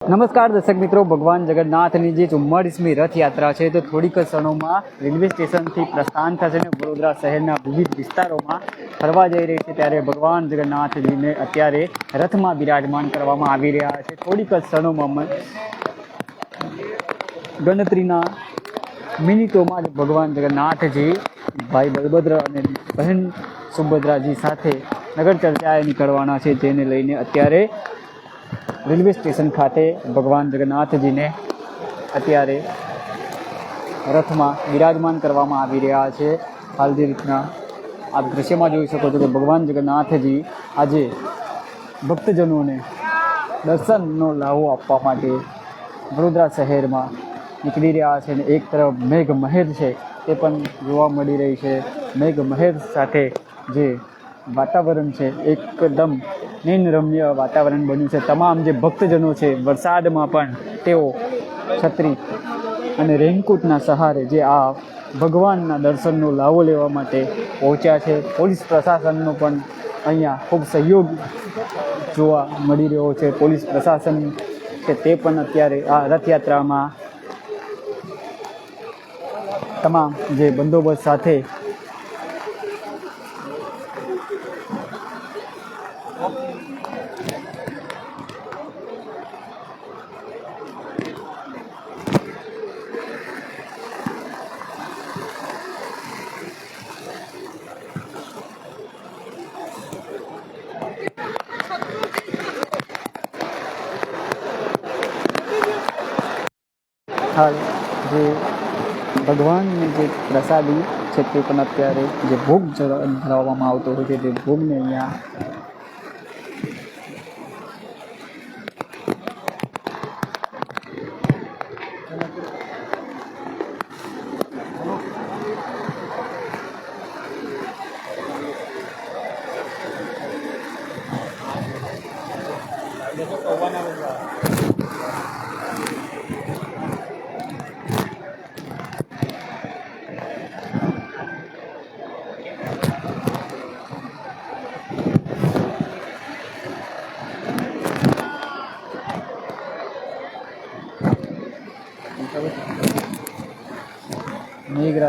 નમસ્કાર દર્શક મિત્રો, ભગવાન જગન્નાથની જે ચુમ્માળીસમી રથયાત્રા છે, તે થોડીક ક્ષણોમાં રેલવે સ્ટેશનથી પ્રસ્થાન થશે અને વડોદરા શહેરના વિવિધ વિસ્તારોમાં ફરવા જઈ રહી છે, ત્યારે ભગવાન જગન્નાથજીને અત્યારે રથમાં બિરાજમાન કરવામાં આવી રહ્યા છે. થોડીક ક્ષણોમાં ગણતરીના મિનિટોમાં જ ભગવાન જગન્નાથજી, ભાઈ બલભદ્ર અને બહેન સુભદ્રાજી સાથે નગર ચર્ચાએ નીકળવાના છે, જેને લઈને અત્યારે રેલવે સ્ટેશન ખાતે ભગવાન જગન્નાથજીને અત્યારે રથમાં બિરાજમાન કરવામાં આવી રહ્યા છે. હાલ જે રીતના આપ દૃશ્યમાં જોઈ શકો છો કે ભગવાન જગન્નાથજી આજે ભક્તજનોને દર્શનનો લાહો આપવા માટે વડોદરા શહેરમાં નીકળી રહ્યા છે અને એક તરફ મેઘ મહેર છે તે પણ જોવા મળી રહી છે. મેઘ મહેર સાથે જે વાતાવરણ છે, એકદમ નિનરમ્ય વાતાવરણ બન્યું છે. તમામ જે ભક્તજનો છે, વરસાદમાં પણ તેઓ છત્રી અને રેનકોટના સહારે જે આ ભગવાનના દર્શનનો લાવો લેવા માટે પહોંચ્યા છે. પોલીસ પ્રશાસનનો પણ અહીંયા ખૂબ સહયોગ જોવા મળી રહ્યો છે. પોલીસ પ્રશાસન કે તે પણ અત્યારે આ રથયાત્રામાં તમામ જે બંદોબસ્ત સાથે હાલ જે ભગવાનની જે પ્રસાદી છે તે પણ અત્યારે જે ભોગ ધરાવવામાં આવતો હોય છે તે ભોગને અહીંયા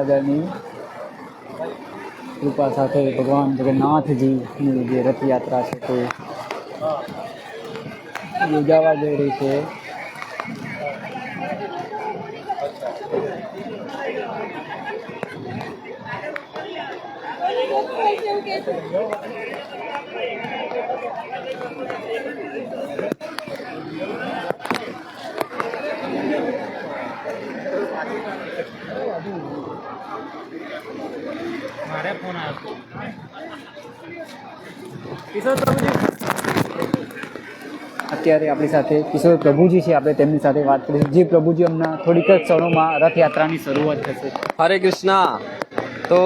મેઘરાજાની કૃપા સાથે ભગવાન જગન્નાથજીની જે રથયાત્રા છે તે યોજાવા જઈ રહી છે કિશોર પ્રભુજી અત્યારે આપણી સાથે કિશોર પ્રભુજી છે આપણે તેમની સાથે વાત કરીશું જે પ્રભુજી હમણાં થોડીક જ ક્ષણોમાં રથયાત્રાની શરૂઆત થશે हरे कृष्णा तो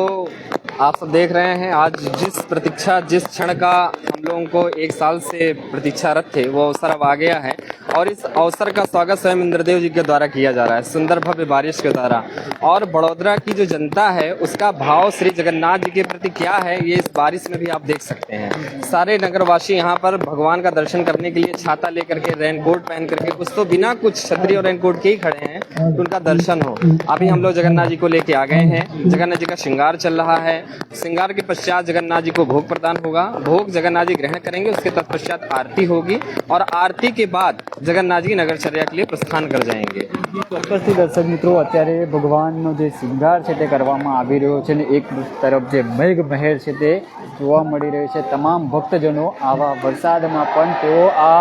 आप सब देख रहे हैं आज जिस प्रतीक्षा जिस क्षण का हम लोगों को एक साल से प्रतीक्षारत थे, वो अवसर अब आ गया है। और इस अवसर का स्वागत स्वयं इंद्रदेव जी के द्वारा किया जा रहा है, सुंदर भव्य बारिश के द्वारा। और बड़ोदरा की जो जनता है, उसका भाव श्री जगन्नाथ जी के प्रति क्या है, ये इस बारिश में भी आप देख सकते हैं। सारे नगरवासी यहाँ पर भगवान का दर्शन करने के लिए छाता लेकर के, रेनकोट पहन करके कुछ तो बिना कुछ छतरी और रेनकोट के ही खड़े हैं, कि उनका दर्शन हो। अभी हम लोग जगन्नाथ जी को लेके आ गए हैं। जगन्नाथ जी का श्रृंगार चल रहा है। श्रृंगार के पश्चात जगन्नाथ जी को भोग प्रदान होगा। भोग जगन्नाथ जी ग्रहण करेंगे उसके तत्पश्चात आरती होगी और आरती के बाद जगन्नाथ जी नगरचर्या के लिए प्रस्थान कर जाएंगे ચોક્કસથી દર્શક મિત્રો અત્યારે ભગવાનનો જે શૃંગાર છે તે કરવામાં આવી રહ્યો છે ને એક તરફ જે મેઘ મહેર છે તે જોવા મળી રહ્યો છે તમામ ભક્તજનો આવા વરસાદમાં પણ તેઓ આ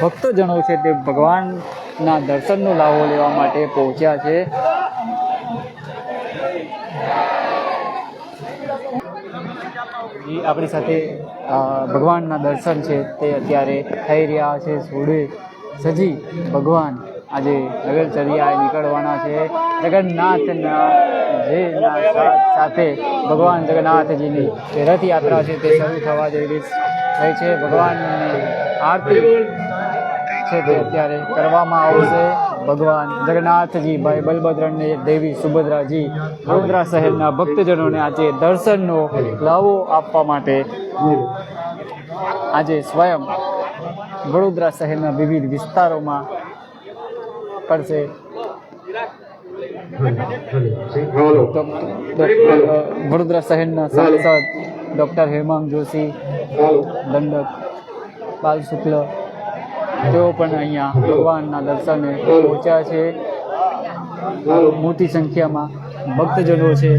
ભક્તજનો છે તે ભગવાનના દર્શનનો લાવો લેવા માટે પહોંચ્યા છે જી, આપણી સાથે ભગવાનના દર્શન છે તે અત્યારે થઈ રહ્યા છે. સોડે સજી ભગવાન આજે નગરચર્યાએ નીકળવાના છે. જગન્નાથના જેના સાથે ભગવાન જગન્નાથજીની જે રથયાત્રા છે તે શરૂ થવા જઈ રહી છે. ભગવાનની આરતી છે તે અત્યારે કરવામાં આવશે. ભગવાન જગન્નાથજી, ભાઈ બલભદ્રને દેવી સુભદ્રાજી, વડોદરા શહેરના ભક્તજનોને આજે દર્શનનો લાવો આપવા માટે આજે સ્વયં વડોદરા શહેરના વિવિધ વિસ્તારોમાં હાલો વડોદરા શહેરના સાંસદ ડૉક્ટર હેમાંગ જોશી, દંડક બાલ શુક્લ તેઓ પણ અહીંયા ભગવાનના દર્શને પહોંચ્યા છે, મોટી સંખ્યામાં ભક્તજનો છે,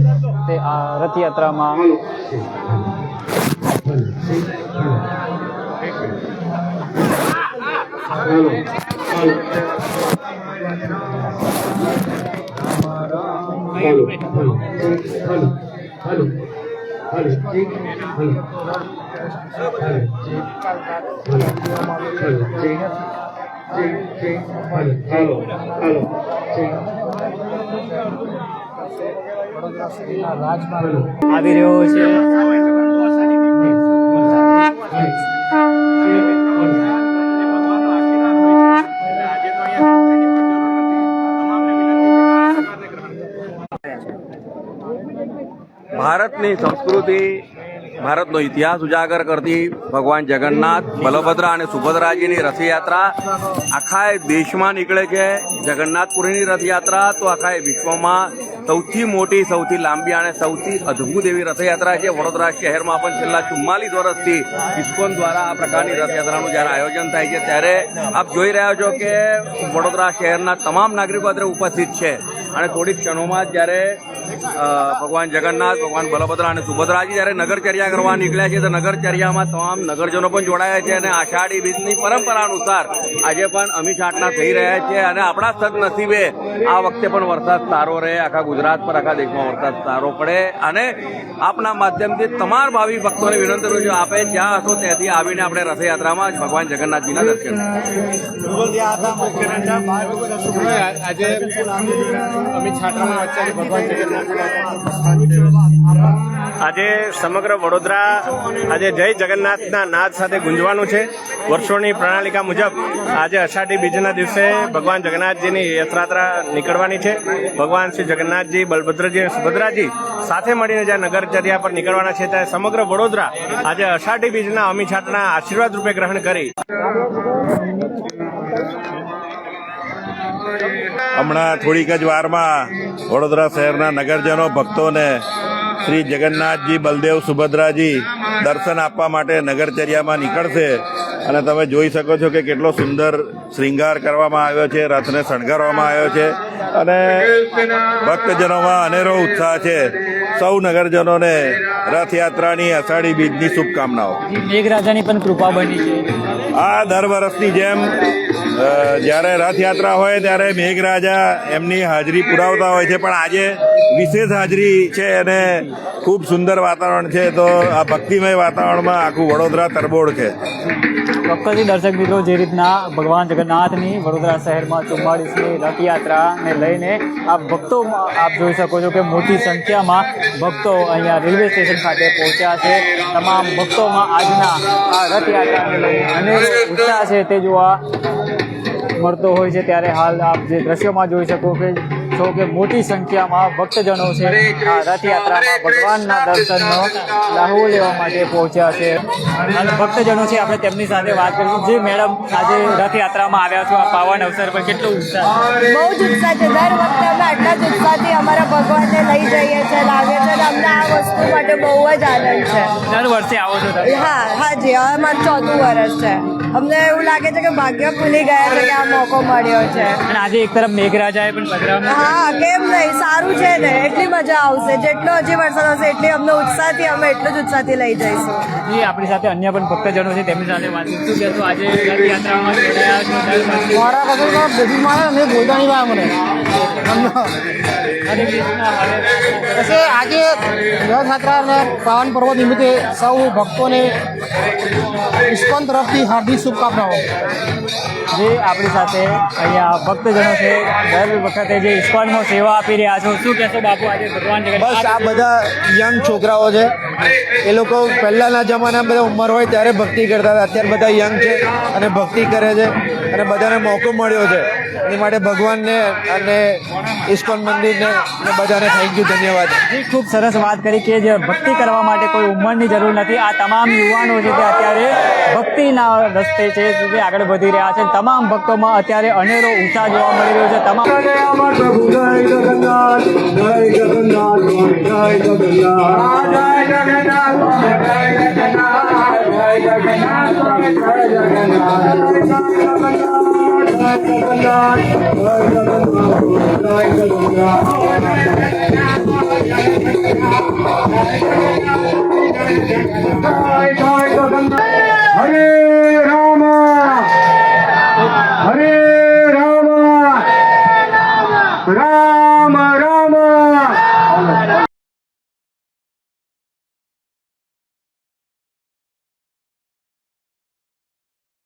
તે આ રથયાત્રામાં hello hello hello hello Bharat संस्कृति ભારતનો ઇતિહાસ ઉજાગર કરતી ભગવાન જગન્નાથ, બલભદ્ર અને સુભદ્રાજીની રથયાત્રા આખા દેશમાં નીકળે છે. જગન્નાથપુરીની રથયાત્રા તો આખા વિશ્વમાં સૌથી મોટી, સૌથી લાંબી અને સૌથી અદ્ભુત એવી રથયાત્રા છે. વડોદરા શહેરમાં પણ છેલ્લા ચુમ્માલીસ વર્ષથી ઇસ્કોન દ્વારા આ પ્રકારની રથયાત્રાનું જ્યારે આયોજન થાય છે, ત્યારે આપ જોઈ રહ્યા છો કે વડોદરા શહેરના તમામ નાગરિકો અત્યારે ઉપસ્થિત છે. અને થોડીક ક્ષણોમાં જ્યારે ભગવાન જગન્નાથ, ભગવાન બલભદ્ર અને સુભદ્રાજી જ્યારે નગરચર્યા કરવા નીકળ્યા છે, તો નગરચર્યામાં તમામ નગરજનો પણ જોડાયા છે અને આષાઢી બીજની પરંપરા અનુસાર આજે પણ અમી છાંટના થઈ રહ્યા છે અને આપણા સદનસીબે આ વખતે પણ વરસાદ સારો રહે, આખા ગુજરાત પર, આખા દેશમાં વરસાદ સારો પડે અને આપના માધ્યમથી તમામ ભાવિ ભક્તોને વિનંતી કરું છું આપે જ્યાં હશો ત્યાંથી આવીને આપણે રથયાત્રામાં ભગવાન જગન્નાથજીના દર્શન આજે અમિત છાંટામાં ભગવાન આજે સમગ્ર વડોદરા આજે જય જગન્નાથના નાદ સાથે ગુંજવાનું છે. વર્ષોની પ્રણાલિકા મુજબ આજે અષાઢી બીજના દિવસે ભગવાન જગન્નાથજીની યાત્રાત્રા નીકળવાની છે. ભગવાન શ્રી જગન્નાથજી, બલભદ્રજી અને સુભદ્રાજી સાથે મળીને જ્યાં નગરચર્યા પર નીકળવાના છે, ત્યાં સમગ્ર વડોદરા આજે અષાઢી બીજના અમીછાટના આશીર્વાદ રૂપે ગ્રહણ કરી. હમણાં થોડીક જ વારમાં વડોદરા શહેરના નગરજનો ભક્તોને શ્રી જગન્નાથજી બલદેવ સુભદ્રાજી દર્શન આપવા માટે નગરચર્યામાં નીકળશે. અને તમે જોઈ શકો છો કે કેટલો સુંદર શ્રૃંગાર કરવામાં આવ્યો છે રથને શણગારવામાં આવ્યો છે. અને ભક્તજનોમાં અનેરો ઉત્સાહ છે. સૌ નગરજનોને રથયાત્રાની અષાઢી બીજની શુભકામનાઓ. મેઘરાજાની પણ કૃપા બની છે. આ દર વર્ષની જેમ જ્યારે રથયાત્રા હોય ત્યારે મેઘરાજા એમની હાજરી પુરાવતા હોય છે. પણ આજે વિશેષ હાજરી છે અને ખૂબ સુંદર વાતાવરણ છે. તો આ ભક્તિમય વાતાવરણમાં આખું વડોદરા તરબોળ છે. ચોક્કસથી દર્શક મિત્રો, જે રીતના ભગવાન જગન્નાથની વડોદરા શહેરમાં ચુમ્માળીસની રથયાત્રાને લઈને આ ભક્તો, આપ જોઈ શકો છો કે મોટી સંખ્યામાં ભક્તો અહીંયા રેલવે સ્ટેશન ખાતે પહોંચ્યા છે. તમામ ભક્તોમાં આજના આ રથયાત્રાને લઈને અનેરો ઉત્સાહ છે. તે જોવા મળતો હોય છે ત્યારે હાલ આપ જે દ્રશ્યોમાં જોઈ શકો કે છો કે મોટી સંખ્યામાં ભક્તજનો છે આ રથયાત્રામાં ભગવાનના દર્શનનો લાહો લેવા માટે પહોંચ્યા છે. અને ભક્તજનો છે આપણે તેમની સાથે વાત કરીશું. જે મેડમ આજે રથયાત્રામાં આવ્યા છો આ પાવન અવસર પર કેટલો ઉત્સાહ બહુ જ ઉત્સાહ છે. દર વખતે અમે આટલા જ ઉત્સાહથી અમારા ભગવાનને લઈ જઈએ છીએ લાગે છે અને અમને આ વસ્તુ માટે બહુ જ આનંદ છે. દર વર્ષે આવો છો હા હા જી અમારું ચોથું વર્ષ છે. અમને એવું લાગે છે કે ભાગ્ય ખુલી ગયા છે કે આ મોકો મળ્યો છે. અને આજે એક તરફ મેઘરાજાએ પણ હા કેમ નહીં? સારું છે ને. એટલી મજા આવશે. જેટલો હજી વરસાદ હશે એટલી અમને ઉત્સાહથી અમે એટલું જ ઉત્સાહથી લઈ જઈશું. જી આપણી સાથે અન્ય પણ ભક્તજનો છે તેમની સાથે વાત કરીશું કે તો આજે રથયાત્રામાં જોડાયા છો દર મારા કસોટા બેસી મારે અને બોલતા નહીં મને હરે કૃષ્ણ હરે રામ. એટલે આજે રથયાત્રાના અને પાવન પર્વ નિમિત્તે સૌ ભક્તોને ઇસ્કોન તરફથી હાર્દિક શુભકામનાઓ. જે આપણી સાથે અહીંયા ભક્તજનો છે. દર વખતે જે ઇસ્કોનનો સેવા આપી રહ્યા છો શું કહેશો બાપુ આજે ભગવાન બસ આ બધા યંગ છોકરાઓ છે. એ લોકો પહેલાંના જમાનામાં બધા ઉંમર હોય ત્યારે ભક્તિ કરતા હતા. અત્યારે બધા યંગ છે અને ભક્તિ કરે છે. અને બધાને મોકો મળ્યો છે. એની માટે ભગવાનને અને ઇસ્કોન મંદિરને અને બધાને થેન્ક યુ ધન્યવાદ. ખૂબ સરસ વાત કરી કે જે ભક્તિ કરવા માટે કોઈ ઉંમરની જરૂર નથી. આ તમામ યુવાનો છે તે અત્યારે ભક્તિના રસ્તે છે તે આગળ વધી રહ્યા છે. તમામ ભક્તોમાં અત્યારે અનેરો ઉત્સાહ જોવા મળી રહ્યો છે. તમામ જય Jagannath. Bye, bye, bye, bye.